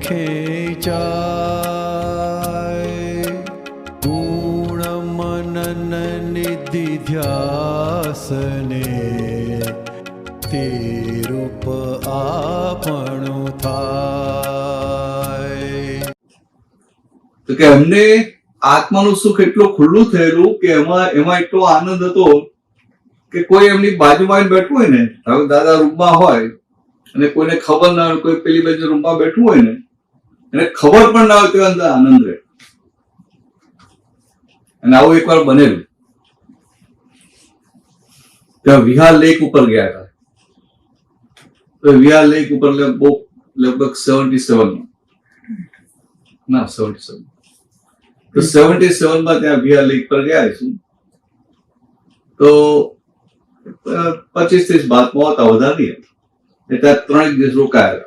ખેચાય ગુણ મનન નિધિ ધ્યાસને તે રૂપ આપણું થાય તો કે એમને આત્માનું સુખ એટલું ખુલ્લું થયેલું કે એમાં એમાં એટલો આનંદ હતો કે કોઈ એમની બાજુમાં બેઠું હોય ને, હવે દાદા રૂમમાં હોય અને કોઈને ખબર ના હોય, કોઈ પેલી બાજુ રૂમમાં બેઠું હોય ને, એને ખબર પણ ના હોય તો અંદર આનંદ રહે. અને આવું એકવાર બનેલું. ત્યાં વિહાર લેક ઉપર ગયા હતા. તો વિહાર લેક ઉપર બહુ લગભગ સેવન્ટી સેવન ના સેવન્ટી સેવન તો સેવન્ટી સેવનમાં ત્યાં વિહાર લેક પર ગયા છું તો, પચીસ ત્રીસ બાતમાં હતા વધારે નહીં. એટલે ત્રણ દિવસ રોકાયા.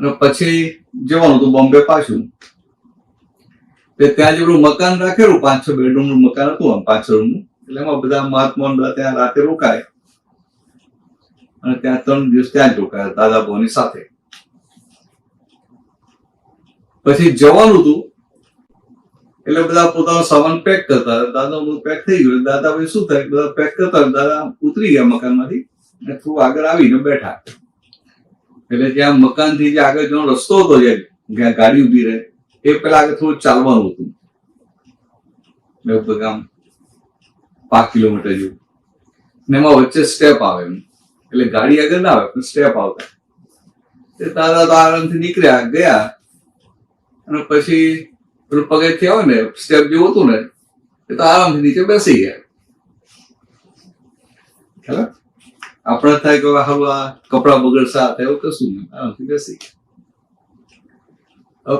અને પછી જવાનું હતું બોમ્બે પાછું. તે ત્યાં જેવડું મકાન રાખેલું, પાંચ છ બેડરૂમનું મકાન હતું આમ, પાંચ રૂમનું. એટલે એમાં બધા મહાત્મા બધા ત્યાં રાતે રોકાય. અને ત્યાં ત્રણ દિવસ ત્યાં જ રોકાયા, દાદા ભવાની સાથે. પછી જવાનું હતું. એટલે બધા પોતાનો સામાન પેક કરતા દાદા બધું પેક થઈ ગયું. દાદા ભાઈ શું થાય? બધા પેક કરતા. દાદા ઉતરી ગયા મકાનમાંથી. અને થોડું આગળ આવીને બેઠા. એટલે જ્યાં મકાનથી જે આગળ જવાનો રસ્તો હતો જે જ્યાં ગાડી ઊભી રહે, એ પેલા આગળ થોડું ચાલવાનું હતું. લગભગ આમ પાંચ કિલોમીટર જેવું. ને એમાં વચ્ચે સ્ટેપ આવે એમ. એટલે ગાડી આગળ ના આવે, પણ સ્ટેપ આવતા. તે તારા તો આરામથી નીકળ્યા, ગયા. અને પછી પેલું પગથિયા હોય ને સ્ટેપ જેવું હતું ને, એ તો આરામથી નીચે બેસી ગયા. ખ્યાલ? આપણે થાય કે હારું આ કપડા થાય એવું કશું નહીં. બેસી ગયા.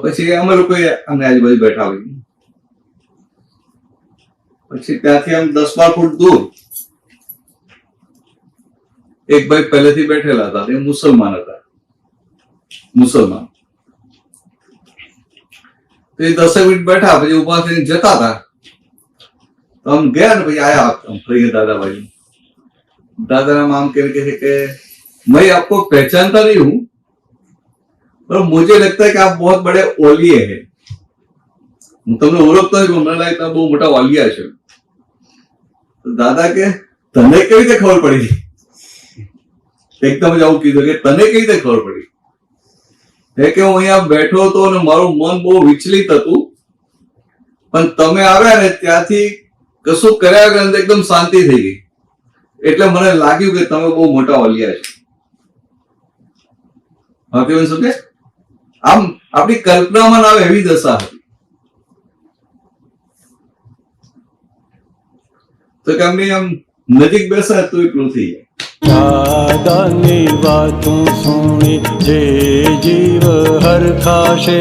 પછી અમે લોકો અમે આજુબાજુ બેઠા હોય પછી ત્યાંથી આમ દસ બાર ફૂટ દૂર એક ભાઈ પહેલેથી બેઠેલા હતા, એ મુસલમાન હતા. મુસલમાન. તો એ દસેક મિનિટ બેઠા, પછી ઊભા થઈને જતા હતા. તો આમ ગયા ને પછી આયા આમ ફરી દાદાભાઈ. दादा नाम कह के कि मैं आपको पहचानता नहीं हूं पर मुझे लगता है कि आप बहुत बड़े ओलिए हैं હું તમને ઓળખતો નથી પણ મને લાગે તમે બહુ મોટા વાલિયા છો તો દાદા કે તને કેવી રીતે ખબર પડી એકદમ જ આવું કીધું કે તને કેવી રીતે ખબર પડી એ કે હું અહીંયા બેઠો હતો અને મારું મન બહુ વિચલિત હતું પણ તમે આવ્યા ને ત્યાંથી કશું કર્યા વગર અંદર એકદમ શાંતિ થઈ ગઈ એટલે મને લાગ્યું કે તમે બહુ મોટા ઓલિયા છો. હા કેવું શું કે આમ આપણી કલ્પનામાં ના આવે એવી દશા હતી. તો કે અમને આમ નજીક બેસા તો એટલું થઈ જાય. દાદાની વાતું સુણી જે જીવ હરખાશે.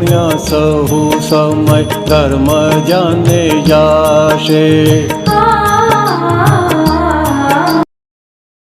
સુણ્યા સહુ સમય ધર્મ જાને જાશે.